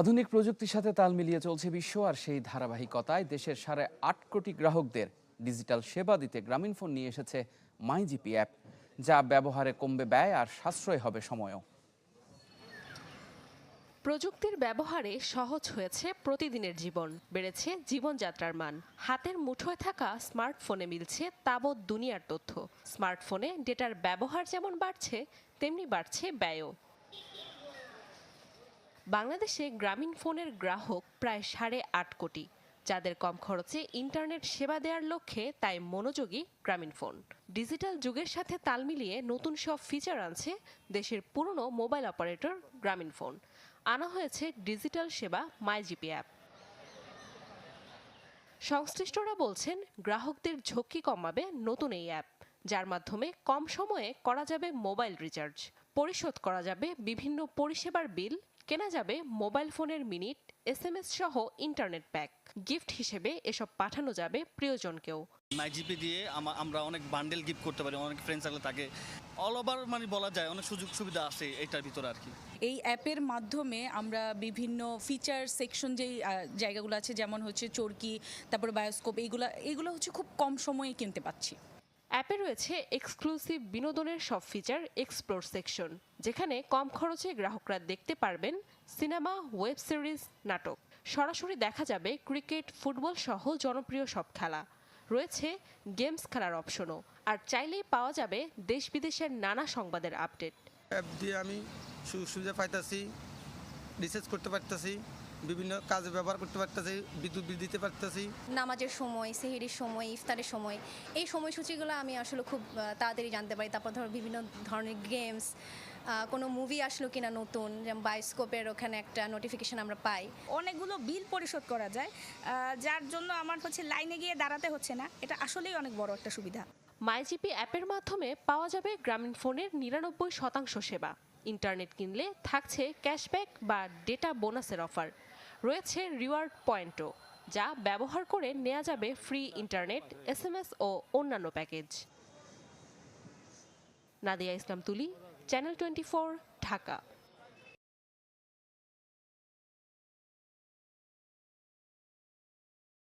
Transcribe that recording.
আধুনিক প্রযুক্তির সাথে তাল মিলিয়ে চলছে বিশ্ব আর সেই ধারাবাহিকতায় দেশের সাড়ে আট কোটি গ্রাহকদের ডিজিটাল সেবা দিতে গ্রামীণ ফোন নিয়ে এসেছে মাইজিপি অ্যাপ, যা ব্যবহারে কমবে ব্যয় আর সাশ্রয় হবে সময়ও। প্রযুক্তির ব্যবহারে সহজ হয়েছে প্রতিদিনের জীবন, বেড়েছে জীবনযাত্রার মান। হাতের মুঠোয় থাকা স্মার্টফোনে মিলছে তাবৎ দুনিয়ার তথ্য। স্মার্টফোনে ডেটার ব্যবহার যেমন বাড়ছে, তেমনি বাড়ছে ব্যয়ও। বাংলাদেশে গ্রামীণ ফোনের গ্রাহক প্রায় সাড়ে আট কোটি, যাদের কম খরচে ইন্টারনেট সেবা দেওয়ার লক্ষ্যে তাই মনোযোগী গ্রামীণ ফোন। ডিজিটাল যুগের সাথে তাল মিলিয়ে নতুন সব ফিচার আনছে দেশের পুরনো মোবাইল অপারেটর গ্রামীণ ফোন। আনা হয়েছে ডিজিটাল সেবা মাইজিপি অ্যাপ। সংশ্লিষ্টরা বলছেন, গ্রাহকদের ঝক্কি কমাবে নতুন এই অ্যাপ, যার মাধ্যমে কম সময়ে করা যাবে মোবাইল রিচার্জ। পরিশোধ করা যাবে বিভিন্ন পরিষেবার বিল কেনা যাবে মোবাইল ফোনের মিনিট এস এম এস সহ ইন্টারনেট প্যাক। গিফট হিসেবে এসব পাঠানো যাবে প্রিয়জনকেও। মাইজিপি দিয়ে আমরা অনেক বান্ডেল গিফট করতে পারি অনেক ফ্রেন্ডস থাকলে তাকে অল ওভার মানে বলা যায় অনেক সুযোগ সুবিধা আছে এটার ভিতরে আর কি। এই অ্যাপের মাধ্যমে আমরা বিভিন্ন ফিচার সেকশন যেই জায়গাগুলো আছে যেমন হচ্ছে চরকি তারপর বায়োস্কোপ এইগুলো এইগুলো হচ্ছে খুব কম সময়ে কিনতে পাচ্ছি। অ্যাপে রয়েছে এক্সক্লুসিভ বিনোদনের সব ফিচার এক্সপ্লোর সেকশন যেখানে কম খরচে গ্রাহকরা দেখতে পারবেন সিনেমা ওয়েব সিরিজ নাটক। সরাসরি দেখা যাবে ক্রিকেট ফুটবল সহ জনপ্রিয় সব খেলা। রয়েছে গেমস খেলার অপশনও আর চাইলেই পাওয়া যাবে দেশ বিদেশের নানা সংবাদের আপডেট অ্যাপ দিয়ে আমি সুযোগ সুবিধা পাইতেছি রিসার্চ করতে পারতেছি। বিভিন্ন কাজে ব্যবহার করতে পারতেছি বিদ্যুৎ বিল দিতে পারতেছি। নামাজের সময় সেহেরির সময় ইফতারের সময় এই সময়সূচিগুলো আমি আসলে খুব তাড়াতাড়ি জানতে পারি। তারপর ধরো বিভিন্ন ধরনের গেমস কোনো মুভি আসলো কিনা নতুন যেমন বায়োস্কোপের ওখানে একটা নোটিফিকেশন আমরা পাই। অনেকগুলো বিল পরিশোধ করা যায় যার জন্য আমার হচ্ছে লাইনে গিয়ে দাঁড়াতে হচ্ছে না। এটা আসলেই অনেক বড় একটা সুবিধা। মাইজিপি অ্যাপের মাধ্যমে পাওয়া যাবে গ্রামীণ ফোনের নিরানব্বই শতাংশ সেবা। ইন্টারনেট কিনলে থাকছে ক্যাশব্যাক বা ডেটা বোনাসের অফার। রয়েছে রিওয়ার্ড পয়েন্টও, যা ব্যবহার করে নেওয়া যাবে ফ্রি ইন্টারনেট এস ও অন্যান্য প্যাকেজ। নাদিয়া ইসলাম তুলি, চ্যানেল টোয়েন্টি ফোর, ঢাকা।